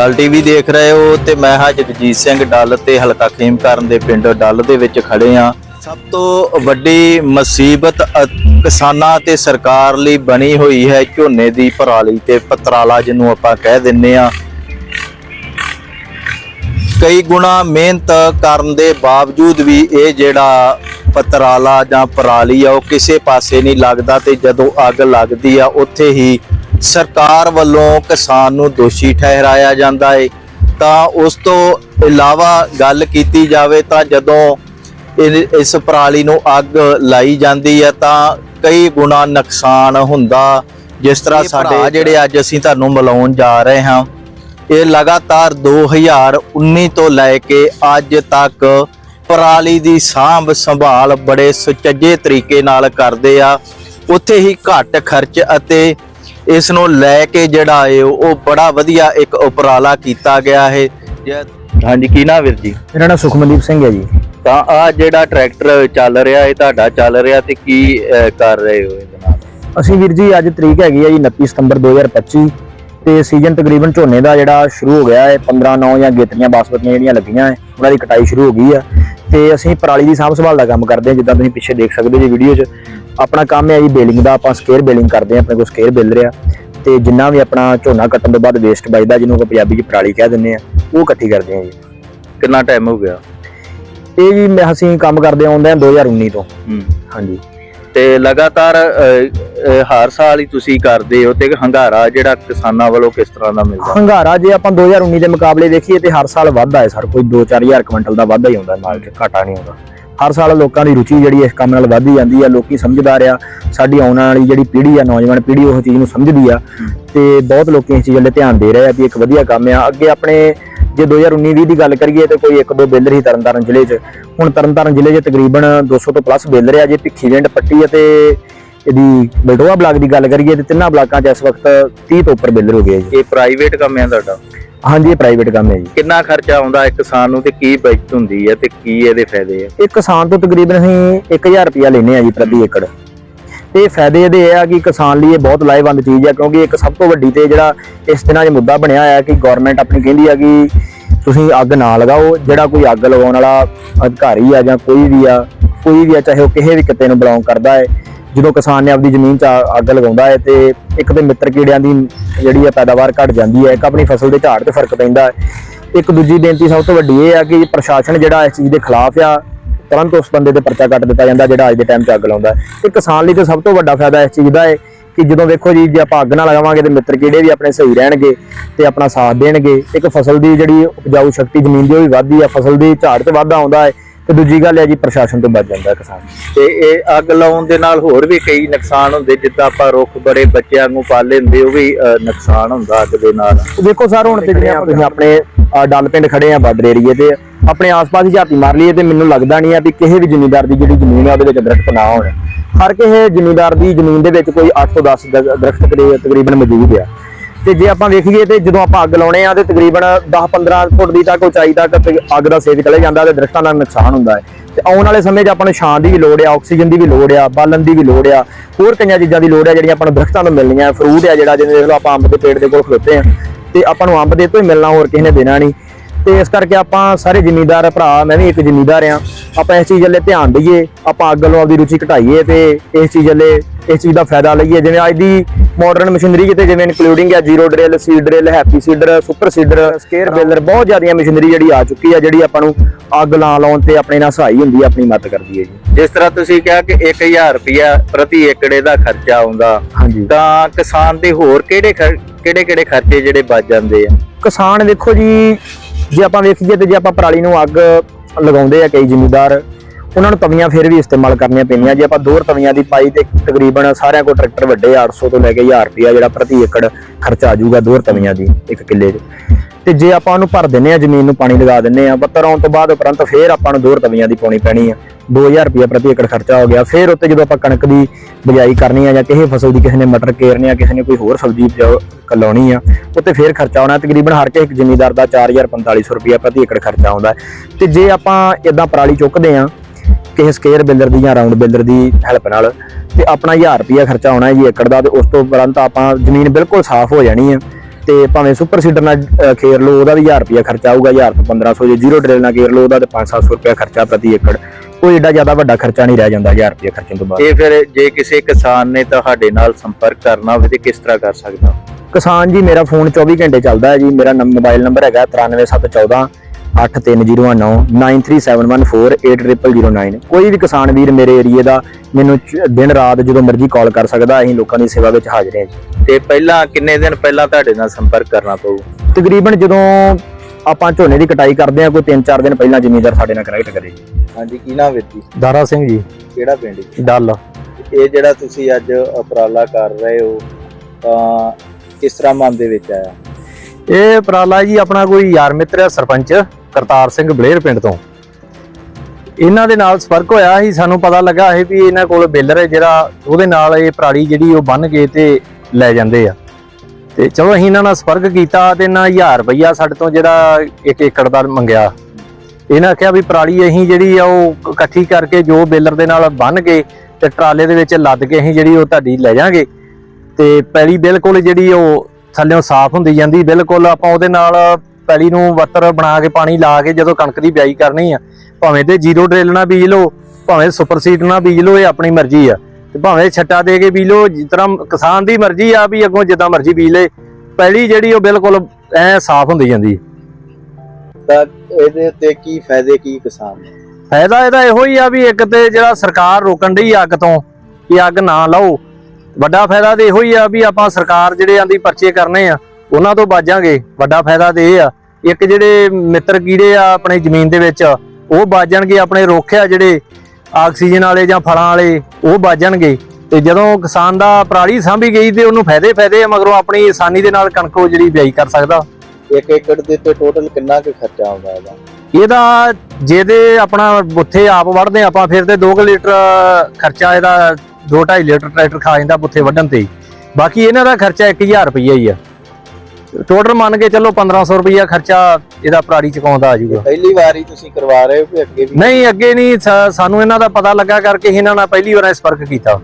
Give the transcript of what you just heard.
ਡਲ TV ਦੇਖ ਰਹੇ ਹੋ ਤੇ ਮੈਂ ਹਾਂ ਜਗਜੀਤ ਸਿੰਘ ਡੱਲ ਤੇ ਹਲਕਾ ਖੇਮਕਰਨ ਦੇ ਪਿੰਡ ਡੱਲ ਦੇ ਵਿੱਚ ਖੜੇ ਆ ਸਭ ਤੋਂ ਵੱਡੀ ਮੁਸੀਬਤ ਕਿਸਾਨਾਂ ਤੇ ਸਰਕਾਰ ਲਈ ਬਣੀ ਹੋਈ ਹੈ ਝੋਨੇ ਦੀ ਪਰਾਲੀ ਤੇ ਪਤਰਾਲਾ ਜਿਹਨੂੰ ਆਪਾਂ ਕਹਿ ਦਿੰਨੇ ਆ ਕਈ ਗੁਣਾ ਮਿਹਨਤ ਕਰਨ ਦੇ ਬਾਵਜੂਦ ਵੀ ਇਹ ਜਿਹੜਾ ਪਤਰਾਲਾ ਜਾਂ ਪਰਾਲੀ ਆ, ਉਹ ਕਿਸੇ ਪਾਸੇ ਨਹੀਂ ਲੱਗਦਾ ਤੇ ਜਦੋਂ ਅੱਗ ਲੱਗਦੀ ਆ, ਉੱਥੇ ਹੀ ਸਰਕਾਰ ਵੱਲੋਂ ਕਿਸਾਨ ਨੂੰ ਦੋਸ਼ੀ ਠਹਿਰਾਇਆ ਜਾਂਦਾ ਹੈ ਤਾਂ ਉਸ ਤੋਂ ਇਲਾਵਾ ਗੱਲ ਕੀਤੀ ਜਾਵੇ ਤਾਂ ਜਦੋਂ ਇਸ ਪਰਾਲੀ ਨੂੰ ਅੱਗ ਲਾਈ ਜਾਂਦੀ ਹੈ ਤਾਂ ਕਈ ਗੁਣਾ ਨੁਕਸਾਨ ਹੁੰਦਾ। ਜਿਸ ਤਰ੍ਹਾਂ ਸਾਡੇ ਜਿਹੜੇ ਅੱਜ ਅਸੀਂ ਤੁਹਾਨੂੰ ਮਿਲਾਉਣ ਜਾ ਰਹੇ ਹਾਂ ਇਹ ਲਗਾਤਾਰ 2019 ਤੋਂ ਲੈ ਕੇ ਅੱਜ ਤੱਕ ਪਰਾਲੀ ਦੀ ਸਾਂਭ ਸੰਭਾਲ ਬੜੇ ਸੁਚੱਜੇ ਤਰੀਕੇ ਨਾਲ ਕਰਦੇ ਆ। ਉੱਥੇ ਹੀ ਘੱਟ ਖਰਚ ਅਤੇ ਇਸ ਨੂੰ ਲੈ ਕੇ ਜਿਹੜਾ ਹੈ ਉਹ ਬੜਾ ਵਧੀਆ ਇੱਕ ਉਪਰਾਲਾ ਕੀਤਾ ਗਿਆ ਹੈ। ਹਾਂਜੀ ਕੀ ਨਾ ਵੀਰ ਜੀ? ਮੇਰਾ ਨਾਮ ਸੁਖਮਨਦੀਪ ਸਿੰਘ ਹੈ ਜੀ। ਤਾਂ ਆ ਜਿਹੜਾ ਟਰੈਕਟਰ ਚੱਲ ਰਿਹਾ ਇਹ ਤੁਹਾਡਾ ਚੱਲ ਰਿਹਾ ਤੇ ਕੀ ਕਰ ਰਹੇ ਹੋ ਇਹਦੇ ਨਾਲ? ਅਸੀਂ ਵੀਰ ਜੀ ਅੱਜ ਤਰੀਕ ਹੈਗੀ ਹੈ ਜੀ 29 ਸਤੰਬਰ 2025 ਤੇ ਸੀਜ਼ਨ ਤਕਰੀਬਨ ਝੋਨੇ ਦਾ ਜਿਹੜਾ ਸ਼ੁਰੂ ਹੋ ਗਿਆ ਹੈ 15 9 ਜਾਂ ਗੇਤਰੀਆਂ ਬਾਸਮਤੀਆਂ ਜਿਹੜੀਆਂ ਲੱਗੀਆਂ ਹੈ ਉਹਨਾਂ ਦੀ ਕਟਾਈ ਸ਼ੁਰੂ ਹੋ ਗਈ ਆ। ਤੇ ਅਸੀਂ ਪਰਾਲੀ ਦੀ ਸਾਂਭ ਸੰਭਾਲ ਦਾ ਕੰਮ ਕਰਦੇ ਹਾਂ ਜਿੱਦਾਂ ਤੁਸੀਂ ਪਿੱਛੇ ਦੇਖ ਸਕਦੇ ਜੀ ਵੀਡੀਓ 'ਚ। ਆਪਣਾ ਕੰਮ ਹੈ ਜੀ ਬੇਲਿੰਗ ਦਾ ਆਪਾਂ ਸਕੇਅਰ ਬੇਲਿੰਗ ਕਰਦੇ ਹਾਂ ਆਪਣੇ ਕੋਲ ਸਕੇਅਰ ਬਿਲ ਰਿਹਾ। ਤੇ ਜਿੰਨਾ ਵੀ ਆਪਣਾ ਝੋਨਾ ਕੱਟਣ ਤੋਂ ਬਾਅਦ ਵੇਸਟ ਬਚਦਾ ਜਿਹਨੂੰ ਆਪਾਂ ਪੰਜਾਬੀ 'ਚ ਪਰਾਲੀ ਕਹਿ ਦਿੰਦੇ ਆ ਉਹ ਇਕੱਠੀ ਕਰਦੇ ਹਾਂ ਜੀ। ਕਿੰਨਾ ਟਾਈਮ ਹੋ ਗਿਆ? ਇਹ ਜੀ ਮੈਂ- ਅਸੀਂ ਕੰਮ ਕਰਦੇ ਆਉਂਦੇ ਹਾਂ 2019 ਤੋਂ। ਹੂੰ। ਹਾਂਜੀ। ਤੇ ਲਗਾਤਾਰ ਅਹ, ਅਹ, ਹਰ ਸਾਲ ਹੀ ਤੁਸੀਂ ਕਰਦੇ ਹੋ ਤੇ ਹੰਗਾਰਾ ਜਿਹੜਾ ਕਿਸਾਨਾਂ ਵੱਲੋਂ ਕਿਸ ਤਰ੍ਹਾਂ ਦਾ ਮਿਲਦਾ? ਹੰਗਾਰਾ ਜੇ ਆਪਾਂ 2019 ਦੇ ਮੁਕਾਬਲੇ ਦੇਖੀਏ ਤੇ ਹਰ ਸਾਲ ਵਾਧਾ ਹੈ ਸਰ ਕੋਈ 2-4000 ਕੁਇੰਟਲ ਦਾ ਵਾਧਾ ਹੀ ਹੁੰਦਾ ਮਾਲ 'ਚ ਘਾਟਾ ਨਹੀਂ ਹੁੰਦਾ ਹਰ ਸਾਲ ਲੋਕਾਂ ਦੀ ਰੁਚੀ ਜਿਹੜੀ ਇਸ ਕੰਮ ਨਾਲ ਵਧਦੀ ਜਾਂਦੀ ਆ, ਲੋਕੀ ਸਮਝਦਾਰ ਆ ਸਾਡੀ ਆਉਣ ਵਾਲੀ ਜਿਹੜੀ ਪੀੜ੍ਹੀ ਆ, ਨੌਜਵਾਨ ਪੀੜ੍ਹੀ ਉਹ ਚੀਜ਼ ਨੂੰ ਸਮਝਦੀ ਆ ਤੇ ਬਹੁਤ ਲੋਕੀ ਇਸ ਚੀਜ਼ ਵੱਲ ਧਿਆਨ ਦੇ ਰਹੇ ਆ ਵੀ ਇੱਕ ਵਧੀਆ ਕੰਮ ਆ। ਅੱਗੇ ਆਪਣੇ ਜੇ 2019-20 ਦੀ ਗੱਲ ਕਰੀਏ ਤੇ ਕੋਈ ਇੱਕ ਦੋ ਬੇਲਰ ਹੀ ਤਰਨਤਾਰਨ ਜ਼ਿਲ੍ਹੇ 'ਚ। ਹੁਣ ਤਰਨਤਾਰਨ ਜ਼ਿਲ੍ਹੇ 'ਚ ਤਕਰੀਬਨ 200 ਤੋਂ ਪਲੱਸ ਬੇਲਰ ਆ ਜੇ ਭਿੱਖੀਵਿੰਡ ਪੱਟੀ ਅਤੇ ਇਹਦੀ ਬਲਟੋਆ ਬਲਾਕ ਦੀ ਗੱਲ ਕਰੀਏ ਤੇ ਤਿੰਨਾਂ ਬਲਾਕਾਂ 'ਚ ਇਸ ਵਕਤ 30 ਤੋਂ ਉੱਪਰ ਬੇਲਰ ਹੋ ਗਏ ਜੀ। ਇਹ ਪ੍ਰਾਈਵੇਟ ਕੰਮ ਆ ਤੁਹਾਡਾ? ਹਾਂਜੀ ਇਹ ਪ੍ਰਾਈਵੇਟ ਕੰਮ ਹੈ ਜੀ। ਕਿੰਨਾ ਖਰਚਾ ਆਉਂਦਾ ਇੱਕ ਕਿਸਾਨ ਨੂੰ ਤੇ ਕੀ ਬਚਤ ਹੁੰਦੀ ਹੈ ਤੇ ਕੀ ਇਹਦੇ ਫਾਇਦੇ ਆ? ਇਹ ਕਿਸਾਨ ਤੋਂ ਤਕਰੀਬਨ ਅਸੀਂ 1000 ਰੁਪਿਆ ਲੈਨੇ ਆ ਜੀ ਪ੍ਰਤੀ ਏਕੜ। ਤੇ ਫਾਇਦੇ ਇਹਦੇ ਇਹ ਆ ਕਿ ਕਿਸਾਨ ਲਈ ਇਹ ਬਹੁਤ ਲਾਹੇਵੰਦ ਚੀਜ਼ ਆ ਕਿਉਂਕਿ ਇੱਕ ਸਭ ਤੋਂ ਵੱਡੀ ਤੇ ਜਿਹੜਾ ਇਸ ਦਿਨਾਂ 'ਚ ਮੁੱਦਾ ਬਣਿਆ ਹੋਇਆ ਕਿ ਗਵਰਨਮੈਂਟ ਆਪਣੀ ਕਹਿੰਦੀ ਆ ਕਿ ਤੁਸੀਂ ਅੱਗ ਨਾ ਲਗਾਓ ਜਿਹੜਾ ਕੋਈ ਅੱਗ ਲਗਾਉਣ ਵਾਲਾ ਅਧਿਕਾਰੀ ਆ ਜਾਂ ਕੋਈ ਵੀ ਆ ਕੋਈ ਵੀ ਆ ਚਾਹੇ ਉਹ ਕਿਸੇ ਵੀ ਕਿਤੇ ਨੂੰ ਬਿਲੋਂਗ ਕਰਦਾ ਹੈ ਜਦੋਂ ਕਿਸਾਨ ਨੇ ਆਪਦੀ ਜ਼ਮੀਨ 'ਚ ਆ- ਅੱਗ ਲਗਾਉਂਦਾ ਹੈ ਤੇ ਇੱਕ ਤੇ ਮਿੱਤਰ ਕੀੜਿਆਂ ਦੀ ਜਿਹੜੀ ਹੈ ਪੈਦਾਵਾਰ ਘਟ ਜਾਂਦੀ ਹੈ, ਇੱਕ ਆਪਣੀ ਫਸਲ ਦੇ ਝਾੜ ਤੇ ਫ਼ਰਕ ਪੈਂਦਾ ਹੈ। ਇੱਕ ਦੂਜੀ ਬੇਨਤੀ ਸਭ ਤੋਂ ਵੱਡੀ ਇਹ ਆ ਕਿ ਪ੍ਰਸ਼ਾਸਨ ਜਿਹੜਾ ਇਸ ਚੀਜ਼ ਦੇ ਖਿਲਾਫ ਆ, ਤੁਰੰਤ ਉਸ ਬੰਦੇ ਤੇ ਪਰਚਾ ਕੱਟ ਦਿੱਤਾ ਜਾਂਦਾ ਜਿਹੜਾ ਅੱਜ ਦੇ ਟਾਈਮ 'ਚ ਅੱਗ ਲਾਉਂਦਾ ਹੈ। ਤੇ ਕਿਸਾਨ ਲਈ ਤਾਂ ਸਭ ਤੋਂ ਵੱਡਾ ਫਾਇਦਾ ਇਸ ਚੀਜ਼ ਦਾ ਹੈ ਕਿ ਜਦੋਂ ਵੇਖੋ ਜੀ, ਜੇ ਆਪਾਂ ਅੱਗ ਨਾ ਲਗਾਵਾਂਗੇ ਤੇ ਮਿੱਤਰ ਕੀੜੇ ਵੀ ਆਪਣੇ ਸਹੀ ਰਹਿਣਗੇ ਤੇ ਆਪਣਾ ਸਾਥ ਦੇਣਗੇ। ਇੱਕ ਫਸਲ ਦੀ ਜਿਹੜੀ ਉਪਜਾਊ ਸ਼ਕਤੀ ਜ਼ਮੀਨ ਦੀ ਉਹ ਵੀ ਵੱਧਦੀ ਆ, ਫਸਲ ਦੀ ਝਾੜ ਤੇ ਵਾਧਾ ਆਉਂਦਾ ਹੈ। ਤੇ ਦੂਜੀ ਗੱਲ ਹੈ ਜੀ ਪ੍ਰਸ਼ਾਸਨ ਤੋਂ ਬਚ ਜਾਂਦਾ ਕਿਸਾਨ। ਤੇ ਇਹ ਅੱਗ ਲਾਉਣ ਦੇ ਨਾਲ ਹੋਰ ਵੀ ਕਈ ਨੁਕਸਾਨ ਹੁੰਦੇ ਜਿੱਦਾਂ ਆਪਾਂ ਰੁੱਖ ਬੜੇ ਬੱਚਿਆਂ ਨੂੰ ਪਾਲੇ ਹੁੰਦੇ ਉਹ ਵੀ ਨੁਕਸਾਨ ਹੁੰਦਾ ਅੱਗ ਦੇ ਨਾਲ। ਦੇਖੋ ਸਰ ਹੁਣ ਤੇ ਜਿਹੜੇ ਤੁਸੀਂ ਆਪਣੇ ਡੱਲ ਪਿੰਡ ਖੜੇ ਆ ਬਾਰਡਰ ਏਰੀਏ ਤੇ ਆਪਣੇ ਆਸ-ਪਾਸ ਹੀ ਝਾਤੀ ਮਾਰ ਲਈਏ ਤੇ ਮੈਨੂੰ ਲੱਗਦਾ ਨਹੀਂ ਆ ਵੀ ਕਿਸੇ ਵੀ ਜ਼ਿਮੀਂਦਾਰ ਦੀ ਜਿਹੜੀ ਜ਼ਮੀਨ ਹੈ ਉਹਦੇ ਵਿੱਚ ਦਰਖਤ ਨਾ ਹੋਣ। ਹਰ ਕਿਸੇ ਜ਼ਿਮੀਂਦਾਰ ਦੀ ਜ਼ਮੀਨ ਦੇ ਵਿੱਚ ਕੋਈ 8 ਤੋਂ 10 ਦ- ਦਰਖਤ ਕਰੀ- ਤਕਰੀਬਨ ਮੌਜੂਦ ਆ। ਤੇ ਜੇ ਆਪਾਂ ਵੇਖੀਏ ਤੇ ਜਦੋਂ ਆਪਾਂ ਅੱਗ ਲਾਉਣੇ ਆ ਤੇ ਤਕਰੀਬਨ 10-15 ਫੁੱਟ ਦੀ ਤੱਕ ਉਚਾਈ ਤੱਕ ਅੱਗ ਦਾ ਸੇਕ ਚਲੇ ਜਾਂਦਾ ਤੇ ਦਰਖਤਾਂ ਦਾ ਨੁਕਸਾਨ ਹੁੰਦਾ ਹੈ। ਤੇ ਆਉਣ ਵਾਲੇ ਸਮੇਂ 'ਚ ਆਪਾਂ ਨੂੰ ਛਾਂ ਦੀ ਵੀ ਲੋੜ ਆ, ਆਕਸੀਜਨ ਦੀ ਵੀ ਲੋੜ ਆ, ਬਾਲਣ ਦੀ ਵੀ ਲੋੜ ਆ, ਹੋਰ ਕਈਆਂ ਚੀਜ਼ਾਂ ਦੀ ਲੋੜ ਆ ਜਿਹੜੀਆਂ ਆਪਾਂ ਨੂੰ ਦਰਖਤਾਂ ਤੋਂ ਮਿਲਣੀਆਂ ਫਰੂਟ ਆ ਜਿਹੜਾ ਜਿਵੇਂ ਦੇਖ ਲਓ ਆਪਾਂ ਅੰਬ ਦੇ ਪੇੜ ਦੇ ਕੋਲ ਖਲੋਤੇ ਆ। ਤੇ ਆਪਾਂ ਨੂੰ ਅੰਬ ਦੇ ਤੋਂ ਹੀ ਮਿਲਣਾ, ਹੋਰ ਕਿਸੇ ਨੇ ਦੇਣਾ ਨਹੀਂ। ਤੇ ਇਸ ਕਰਕੇ ਆਪਾਂ ਸਾਰੇ ਜ਼ਿਮੀਂਦਾਰ ਭਰਾ, ਮੈਂ ਵੀ ਇੱਕ ਜ਼ਿਮੀਂਦਾਰ ਆ, ਆਪਾਂ ਇਸ ਚੀਜ਼ ਵੱਲੇ ਧਿਆਨ ਦਈਏ, ਆਪਾਂ ਅੱਗ ਨੂੰ ਆਪਦੀ ਰੁਚੀ ਘਟਾਈਏ ਤੇ ਇਸ ਚੀਜ਼ ਵੱਲੇ ਇਸ ਚੀਜ਼ ਦਾ ਫਾਇਦਾ ਲਈਏ। ਜਿਵੇਂ ਅੱਜ ਦੀ ਮਾਡਰਨ ਮਸ਼ੀਨਰੀ ਕਿਤੇ ਜਿਵੇਂ ਇਨਕਲੂਡਿੰਗ ਆ zero drill seed drill happy seeder super seeder square baler ਬਹੁਤ ਜ਼ਿਆਦੀਆਂ ਮਸ਼ੀਨਰੀ ਜਿਹੜੀ ਆ ਚੁੱਕੀ ਆ ਜਿਹੜੀ ਆਪਾਂ ਨੂੰ ਅੱਗ ਲਾ ਲਾਉਣ ਤੇ ਆਪਣੇ ਨਾਲ ਸਹਾਈ ਹੁੰਦੀ ਆ ਆਪਣੀ ਮਦਦ ਕਰਦੀ ਹੈ ਜੀ। ਜਿਸ ਤਰ੍ਹਾਂ ਤੁਸੀਂ ਕਿਹਾ ਕਿ 1000 ਰੁਪਇਆ ਪ੍ਰਤੀ ਏਕੜੇ ਦਾ ਖਰਚਾ ਆਉਂਦਾ ਤਾਂ ਕਿਸਾਨ ਦੇ ਹੋਰ ਕਿਹੜੇ ਕਿਹੜੇ ਕਿਹੜੇ ਖਰਚੇ ਜਿਹੜੇ ਬਚ ਜਾਂਦੇ ਆ? ਕਿਸਾਨ ਦੇਖੋ ਜੀ ਜੇ ਆਪਾਂ ਵੇਖੀਏ ਤੇ ਜੇ ਆਪਾਂ ਪਰਾਲੀ ਨੂੰ ਅੱਗ ਲਗਾਉਂਦੇ ਆ ਕਈ ਜ਼ਿਮੀਂਦਾਰ ਉਹਨਾਂ ਨੂੰ ਤਵੀਆਂ ਫਿਰ ਵੀ ਇਸਤੇਮਾਲ ਕਰਨੀਆਂ ਪੈਂਦੀਆਂ। ਜੇ ਆਪਾਂ ਦੋਹਰ ਤਵੀਆਂ ਦੀ ਪਾਈ ਤੇ ਤਕਰੀਬਨ ਸਾਰਿਆਂ ਕੋਲ ਟਰੈਕਟਰ ਵੱਡੇ 800 ਤੋਂ ਲੈ ਕੇ 1000 ਰੁਪਿਆ ਜਿਹੜਾ ਪ੍ਰਤੀ ਏਕੜ ਖਰਚਾ ਆ ਜਾਊਗਾ ਦੋਹਰ ਤਵੀਆਂ ਦੀ ਇੱਕ ਕਿੱਲੇ 'ਚ। ਤੇ ਜੇ ਆਪਾਂ ਉਹਨੂੰ ਭਰ ਦਿੰਨੇ ਆ ਜ਼ਮੀਨ ਨੂੰ ਪਾਣੀ ਲਗਾ ਦਿੰਨੇ ਆ ਬੱਤਰ ਆਉਣ ਤੋਂ ਬਾਅਦ ਉਪਰੰਤ ਫੇਰ ਆਪਾਂ ਨੂੰ ਦੋਹਰ ਤਵੀਆਂ ਦੀ ਪਾਉਣੀ ਪੈਣੀ ਆ। 2000 ਰੁਪਿਆ ਪ੍ਰਤੀ ਏਕੜ ਖਰਚਾ ਹੋ ਗਿਆ। ਫਿਰ ਉੱਤੇ ਜਦੋਂ ਆਪਾਂ ਕਣਕ ਦੀ ਬਿਜਾਈ ਕਰਨੀ ਆ ਜਾਂ ਕਿਸੇ ਫਸਲ ਦੀ ਕਿਸੇ ਨੇ ਮਟਰ ਕੇਰਨੀ ਆ, ਕਿਸੇ ਨੇ ਕੋਈ ਹੋਰ ਸਬਜ਼ੀ ਲਾਉਣੀ ਆ ਉੱਤੇ ਫਿਰ ਖਰਚਾ ਆਉਣਾ। ਤਕਰੀਬਨ ਹਰ ਕਿਸੇ ਇੱਕ ਜ਼ਿਮੀਂਦਾਰ ਦਾ 4450 ਰੁਪਿਆ ਪ੍ਰਤੀ ਏਕੜ ਖਰਚਾ ਆਉਂਦਾ। ਹੈ। ਤੇ ਜੇ ਆਪਾਂ ਇਦਾਂ ਪਰਾਲੀ ਚੁੱਕਦੇ ਆ ਕਿਸੇ ਸਕੇਅਰ ਬਿਲਡਰ ਦੀ ਜਾਂ ਰਾਉਂਡ ਬਿਲਡਰ ਦੀ ਹੈਲਪ ਨਾਲ ਤੇ ਆਪਣਾ 1000 ਰੁਪਿਆ ਖਰਚਾ ਆਉਣਾ ਹੈ ਜੀ ਏਕੜ ਦਾ ਤੇ ਉਸ ਤੋਂ ਉਪਰੰਤ ਆਪਾਂ ਜ਼ਮੀਨ ਬਿਲਕੁਲ ਸਾਫ਼ ਹੋ ਜਾਣੀ ਆ ਤੇ ਭਾਵੇਂ ਸੁਪਰ ਸੀਡਰ ਨਾਲ ਖੇਰ ਲਓ ਉਹਦਾ ਵੀ 1000 ਰੁਪਿਆ ਖਰਚਾ ਆਊਗਾ 1000 ਤੋਂ 1500 ਜੇ ਜ਼ੀਰੋ ਡਰਿਲ ਨਾਲ ਖੇਰ ਲਓ ਉਹਦਾ ਤੇ 5-700 ਰੁਪਿਆ ਖਰਚਾ ਪ੍ਰਤੀ ਏਕੜ। ਕੋਈ ਏਡਾ ਜ਼ਿਆਦਾ ਵੱਡਾ ਖਰਚਾ ਨਹੀਂ ਰਹਿ ਜਾਂਦਾ 1000 ਰੁਪਿਆ ਖਰਚਣ ਤੋਂ ਬਾਅਦ। ਇਹ ਫਿਰ ਜੇ ਕਿਸੇ ਕਿਸਾਨ ਨੇ ਤੁਹਾਡੇ ਨਾਲ ਸੰਪਰਕ ਕਰਨਾ ਹੋਵੇ ਤੇ ਕਿਸ ਤਰ੍ਹਾਂ ਕਰ ਸਕਦਾ? ਕਿਸਾਨ ਜੀ ਮੇਰਾ ਫੋਨ 24 ਘੰਟੇ ਚੱਲਦਾ ਹੈ ਜੀ ਮੇਰਾ ਮੋਬਾਈਲ ਨੰਬਰ ਹੈਗਾ 93714 83009 9371480009 ਕੋਈ ਵੀ ਕਿਸਾਨ ਵੀਰ ਮੇਰੇ ਏਰੀਏ ਦਾ ਮੈਨੂੰ ਦਿਨ ਰਾਤ ਜਦੋਂ ਮਰਜ਼ੀ ਕਾਲ ਕਰ ਸਕਦਾ ਅਸੀਂ ਲੋਕਾਂ ਦੀ ਸੇਵਾ ਵਿੱਚ ਹਾਜ਼ਰ ਹਾਂ ਜੀ ਤੇ ਪਹਿਲਾਂ ਕਿੰਨੇ ਦਿਨ ਪਹਿਲਾਂ ਤੁਹਾਡੇ ਨਾਲ ਸੰਪਰਕ ਕਰਨਾ ਪਊ ਤਕਰੀਬਨ ਜਦੋਂ ਆਪਾਂ ਝੋਨੇ ਦੀ ਕਟਾਈ ਕਰਦੇ ਹਾਂ ਕੋਈ 3-4 ਦਿਨ ਪਹਿਲਾਂ ਜ਼ਿਮੀਂਦਾਰ ਸਾਡੇ ਨਾਲ ਕਨੈਕਟ ਕਰੇ ਹਾਂਜੀ ਕੀ ਨਾਮ ਵੀਰ ਜੀ ਦਾਰਾ ਸਿੰਘ ਜੀ ਕਿਹੜਾ ਪਿੰਡ ਜੀ? ਡੱਲ ਇਹ ਜਿਹੜਾ ਤੁਸੀਂ ਅੱਜ ਉਪਰਾਲਾ ਕਰ ਰਹੇ ਹੋ ਤਾਂ ਕਿਸ ਤਰ੍ਹਾਂ ਮਨ ਦੇ ਵਿੱਚ ਆਇਆ ਇਹ ਉਪਰਾਲਾ ਜੀ ਆਪਣਾ ਕੋਈ ਯਾਰ ਮਿੱਤਰ ਹੈ ਸਰਪੰਚ ਕਰਤਾਰ ਸਿੰਘ ਬਲੇਰ ਪਿੰਡ ਤੋਂ। ਇਹਨਾਂ ਦੇ ਨਾਲ ਸੰਪਰਕ ਹੋਇਆ ਸੀ, ਸਾਨੂੰ ਪਤਾ ਲੱਗਾ ਸੀ ਵੀ ਇਹਨਾਂ ਕੋਲ ਬੇਲਰ ਹੈ ਜਿਹੜਾ, ਉਹਦੇ ਨਾਲ ਇਹ ਪਰਾਲੀ ਜਿਹੜੀ ਉਹ ਬੰਨ ਕੇ ਤੇ ਲੈ ਜਾਂਦੇ ਆ। ਤੇ ਚਲੋ ਅਸੀਂ ਇਹਨਾਂ ਨਾਲ ਸੰਪਰਕ ਕੀਤਾ ਤੇ ਇਹਨਾਂ 1000 ਰੁਪਈਆ ਸਾਡੇ ਤੋਂ ਜਿਹੜਾ ਇੱਕ ਏਕੜ ਦਾ ਮੰਗਿਆ। ਇਹਨਾਂ ਆਖਿਆ ਵੀ ਪਰਾਲੀ ਅਸੀਂ ਜਿਹੜੀ ਆ ਉਹ ਇਕੱਠੀ ਕਰਕੇ ਜੋ ਬੇਲਰ ਦੇ ਨਾਲ ਬੰਨ ਕੇ ਤੇ ਟਰਾਲੇ ਦੇ ਵਿੱਚ ਲੱਦ ਕੇ ਅਸੀਂ ਜਿਹੜੀ ਉਹ ਤੁਹਾਡੀ ਲੈ ਜਾਾਂਗੇ। ਤੇ ਪੈਲੀ ਬਿਲਕੁਲ ਜਿਹੜੀ ਉਹ ਥੱਲਿਓਂ ਸਾਫ਼ ਹੁੰਦੀ ਜਾਂਦੀ, ਬਿਲਕੁਲ ਆਪਾਂ ਉਹਦੇ ਨਾਲ ਪੈਲੀ ਨੂੰ ਵੱਤਰ ਬਣਾ ਕੇ ਪਾਣੀ ਲਾ ਕੇ ਜਦੋਂ ਕਣਕ ਦੀ ਬਿਜਾਈ ਕਰਨੀ ਆ ਭਾਵੇਂ ਤੇ ਜ਼ੀਰੋ ਡਰਿਲ ਨਾਲ ਬੀਜ ਲਓ ਭਾਵੇਂ ਸੁਪਰ ਸੀਡ ਨਾਲ ਬੀਜ ਲਓ ਇਹ ਆਪਣੀ ਮਰਜ਼ੀ ਆ। ਤੇ ਭਾਵੇਂ ਛੱਟਾ ਦੇ ਕੇ ਬੀਜ ਲਓ ਜਿਸ ਤਰ੍ਹਾਂ ਕਿਸਾਨ ਦੀ ਮਰਜ਼ੀ ਆ ਵੀ ਅੱਗੋਂ ਜਿੱਦਾਂ ਮਰਜ਼ੀ ਬੀਜ ਲੇ ਪੈਲੀ ਜਿਹੜੀ ਉਹ ਬਿਲਕੁਲ ਐ ਸਾਫ਼ ਹੁੰਦੀ ਜਾਂਦੀ ਤਾਂ ਇਹਦੇ ਉੱਤੇ ਕੀ ਫਾਇਦੇ ਕੀ ਕਿਸਾਨ ਨੂੰ? ਫਾਇਦਾ ਇਹਦਾ ਇਹੋ ਹੀ ਆ ਵੀ ਇੱਕ ਤੇ ਜਿਹੜਾ ਸਰਕਾਰ ਰੋਕਣ ਡਈ ਅੱਗ ਤੋਂ ਕਿ ਅੱਗ ਨਾ ਲਾਓ। ਵੱਡਾ ਫਾਇਦਾ ਤੇ ਇਹੋ ਹੀ ਆ ਵੀ ਆਪਾਂ ਸਰਕਾਰ ਜਿਹੜੇ ਆਂਦੀ ਪਰਚੇ ਕਰਨੇ ਆ ਉਹਨਾਂ ਤੋਂ ਬਾਜਾਂਗੇ ਵੱਡਾ ਫਾਇਦਾ ਤੇ ਇਹ ਆ ਇੱਕ ਜਿਹੜੇ ਮਿੱਤਰ ਕੀੜੇ ਆ ਆਪਣੇ ਜ਼ਮੀਨ ਦੇ ਵਿੱਚ ਉਹ ਬਾਜਣਗੇ ਆਪਣੇ ਰੁੱਖ ਆ ਜਿਹੜੇ ਆਕਸੀਜਨ ਵਾਲੇ ਜਾਂ ਫਲਾਂ ਵਾਲੇ ਉਹ ਬਾਜਣਗੇ ਤੇ ਜਦੋਂ ਕਿਸਾਨ ਦਾ ਪਰਾਲੀ ਸਾਂਭੀ ਗਈ ਤੇ ਉਹਨੂੰ ਫਾਇਦੇ ਫਾਇਦੇ ਆ ਮਗਰੋਂ ਆਪਣੀ ਆਸਾਨੀ ਦੇ ਨਾਲ ਕਣਕ ਉਹ ਜਿਹੜੀ ਬਿਜਾਈ ਕਰ ਸਕਦਾ। ਇੱਕ ਏਕੜ ਦੇ ਉੱਤੇ ਟੋਟਲ ਕਿੰਨਾ ਕੁ ਖਰਚਾ ਆਉਂਦਾ ਇਹਦਾ? ਇਹਦਾ ਜਿਹਦੇ ਆਪਣਾ ਬੁੱਥੇ ਆਪ ਵੜਦੇ ਆਪਾਂ ਫਿਰ ਤੇ 2 ਲੀਟਰ ਖਰਚਾ ਇਹਦਾ 2.5 ਲੀਟਰ ਟਰੈਕਟਰ ਖਾ ਜਾਂਦਾ ਬੁੱਥੇ ਵੱਢਣ ਤੇ। ਬਾਕੀ ਇਹਨਾਂ ਦਾ ਖਰਚਾ 1000 ਰੁਪਈਆ ਹੀ ਆ। ਟੋਟਲ ਮੰਨ ਕੇ ਚੱਲੋ 1500 ਰੁਪਈਆ ਖਰਚਾ ਇਹਦਾ ਪਰਾੜੀ ਚਕਾਉਣ ਦਾ ਆ ਜਾਊਗਾ। ਪਹਿਲੀ ਵਾਰ ਹੀ ਤੁਸੀਂ ਕਰਵਾ ਰਹੇ ਹੋ ਕਿ ਅੱਗੇ ਵੀ? ਨਹੀਂ ਅੱਗੇ ਨਹੀਂ ਸਾਨੂੰ ਇਹਨਾਂ ਦਾ ਪਤਾ ਲੱਗਾ ਕਰਕੇ ਇਹਨਾਂ ਨਾਲ ਪਹਿਲੀ ਵਾਰ ਸੰਪਰਕ ਕੀਤਾ।